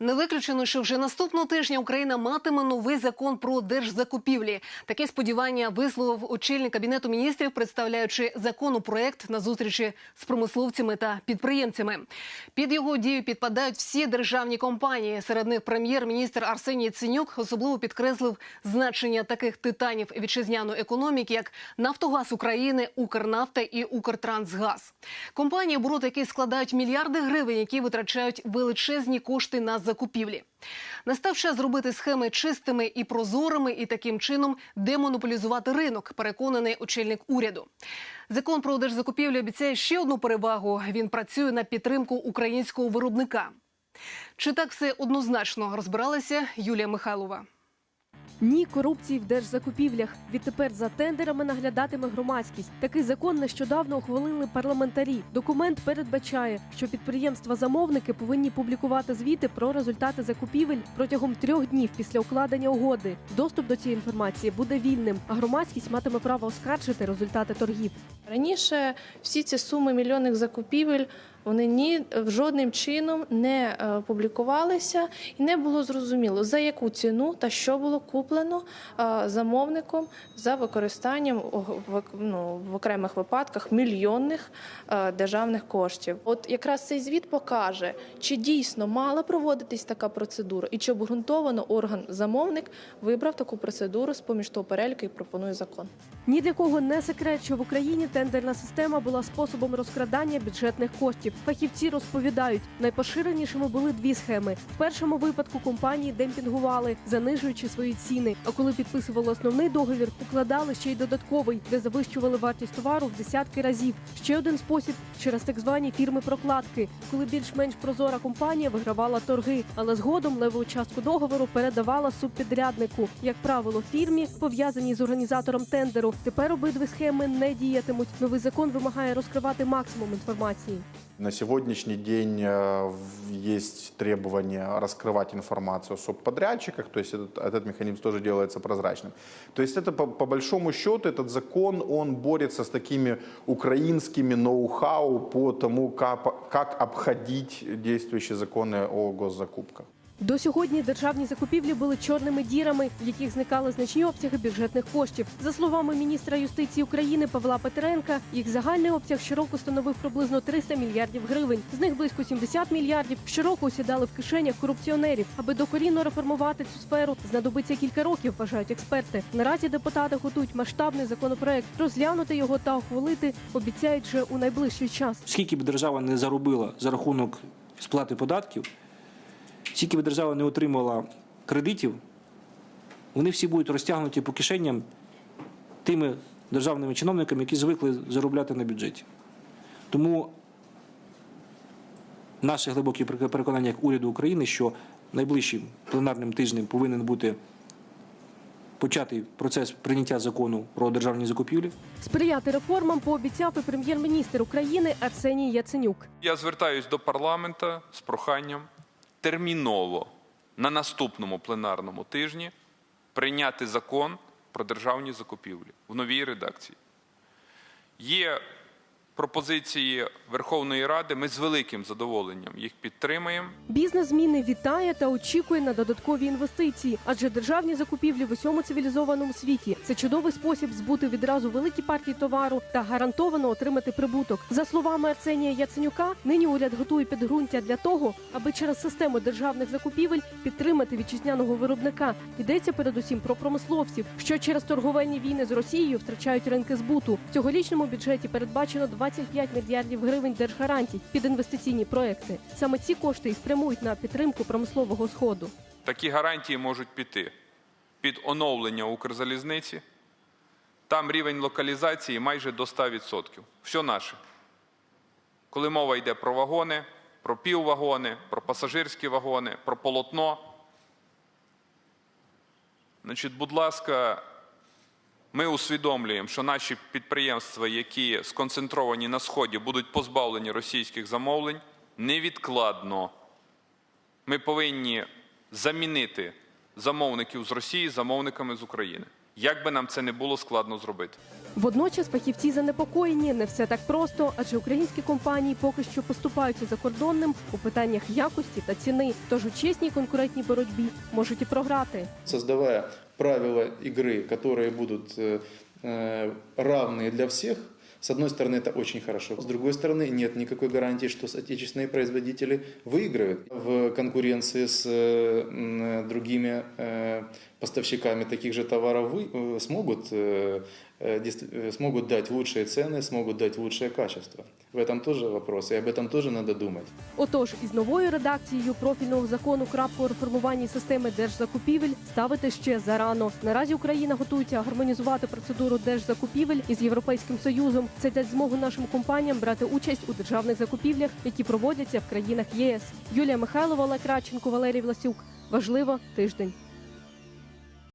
Не виключено, що вже наступного тижня Україна матиме новий закон про держзакупівлі. Таке сподівання висловив очільник кабінету міністрів, представляючи законопроект на зустрічі з промисловцями та підприємцями. Під його дію підпадають всі державні компанії. Серед них прем'єр-міністр Арсеній Яценюк особливо підкреслив значення таких титанів вітчизняної економіки, як Нафтогаз України, Укрнафта і Укртрансгаз. Компанії, обороти які складають мільярди гривень, які витрачають величезні кошти на закупівлі. Настав час зробити схеми чистими і прозорими, і таким чином демонополізувати ринок. Переконаний очільник уряду. Закон про держзакупівлі обіцяє ще одну перевагу. Він працює на підтримку українського виробника. Чи так все однозначно розбиралася Юлія Михайлова? Ні корупції в держзакупівлях. Відтепер за тендерами наглядатиме громадськість. Такий закон нещодавно ухвалили парламентарі. Документ передбачає, що підприємства-замовники повинні публікувати звіти про результати закупівель протягом трьох днів після укладення угоди. Доступ до цієї інформації буде вільним, а громадськість матиме право оскаржити результати торгів. Раніше всі ці суми мільйонних закупівель вони ні жодним чином не е, публікувалися і не було зрозуміло за яку ціну та що було куплено е, замовником за використанням ну, в окремих випадках мільйонних е, державних коштів. От якраз цей звіт покаже, чи дійсно мала проводитись така процедура, і чи обґрунтовано орган замовник вибрав таку процедуру з поміж того переліку і пропонує закон. Ні для кого не секрет, що в Україні тендерна система була способом розкрадання бюджетних коштів. Фахівці розповідають, найпоширенішими були дві схеми. В першому випадку компанії демпінгували, занижуючи свої ціни. А коли підписували основний договір, укладали ще й додатковий, де завищували вартість товару в десятки разів. Ще один спосіб через так звані фірми прокладки, коли більш-менш прозора компанія вигравала торги, але згодом леву частку договору передавала субпідряднику, як правило, фірмі, пов'язаній з організатором тендеру. Тепер обидві схеми не діятимуть. Новий закон вимагає розкривати максимум інформації. На сегодняшний день э, в- есть требование раскрывать информацию о субподрядчиках, то есть этот, этот механизм тоже делается прозрачным. То есть это по, по большому счету этот закон, он борется с такими украинскими ноу-хау по тому, как, как обходить действующие законы о госзакупках. До сьогодні державні закупівлі були чорними дірами, в яких зникали значні обсяги бюджетних коштів. За словами міністра юстиції України Павла Петренка, їх загальний обсяг щороку становив приблизно 300 мільярдів гривень. З них близько 70 мільярдів щороку осідали в кишенях корупціонерів. Аби докорінно реформувати цю сферу, знадобиться кілька років, вважають експерти. Наразі депутати готують масштабний законопроект. Розглянути його та ухвалити обіцяють вже у найближчий час. скільки б держава не заробила за рахунок сплати податків, скільки б держава не отримала кредитів, вони всі будуть розтягнуті по кишеням тими державними чиновниками, які звикли заробляти на бюджеті. Тому наше глибоке переконання як уряду України, що найближчим пленарним тижнем повинен бути початий процес прийняття закону про державні закупівлі. Сприяти реформам пообіцяв і прем'єр-міністр України Арсеній Яценюк. Я звертаюсь до парламента з проханням терміново на наступному пленарному тижні прийняти закон про державні закупівлі в новій редакції. Є пропозиції Верховної Ради. Ми з великим задоволенням їх підтримуємо. Бізнес зміни вітає та очікує на додаткові інвестиції, адже державні закупівлі в усьому цивілізованому світі це чудовий спосіб збути відразу великі партії товару та гарантовано отримати прибуток. За словами Арсенія Яценюка, нині уряд готує підґрунтя для того, аби через систему державних закупівель підтримати вітчизняного виробника. Йдеться передусім про промисловців, що через торговельні війни з Росією втрачають ринки збуту. В цьогорічному бюджеті передбачено 25 мільярдів гривень держгарантій під інвестиційні проекти. Саме ці кошти і спрямують на підтримку промислового сходу. Такі гарантії можуть піти під оновлення Укрзалізниці. Там рівень локалізації майже до 100%. Все наше. Коли мова йде про вагони, про піввагони, про пасажирські вагони, про полотно. Значить, будь ласка, ми усвідомлюємо, що наші підприємства, які сконцентровані на сході, будуть позбавлені російських замовлень невідкладно. Ми повинні замінити замовників з Росії замовниками з України. як би нам це не було складно зробити. Водночас фахівці занепокоєні не все так просто, адже українські компанії поки що поступаються закордонним у питаннях якості та ціни. Тож у чесній конкурентній боротьбі можуть і програти. создавая правила игры, которые будут э, э, равные для всех, с одной стороны, это очень хорошо. С другой стороны, нет никакой гарантии, что отечественные производители выиграют в конкуренции с э, другими поставщиками таких же товаров, вы, смогут, смогут дать лучшие цены, смогут дать лучшее качество. В этом тоже вопрос, и об этом тоже надо думать. Отож, із новою редакцією профільного закону крапку у реформуванні системи держзакупівель ставити ще зарано. Наразі Україна готується гармонізувати процедуру держзакупівель із європейським союзом. Це дасть змогу нашим компаніям брати участь у державних закупівлях, які проводяться в країнах ЄС. Юлія Михайлова, Олег Радченко, Валерій Власюк. Важливо тиждень.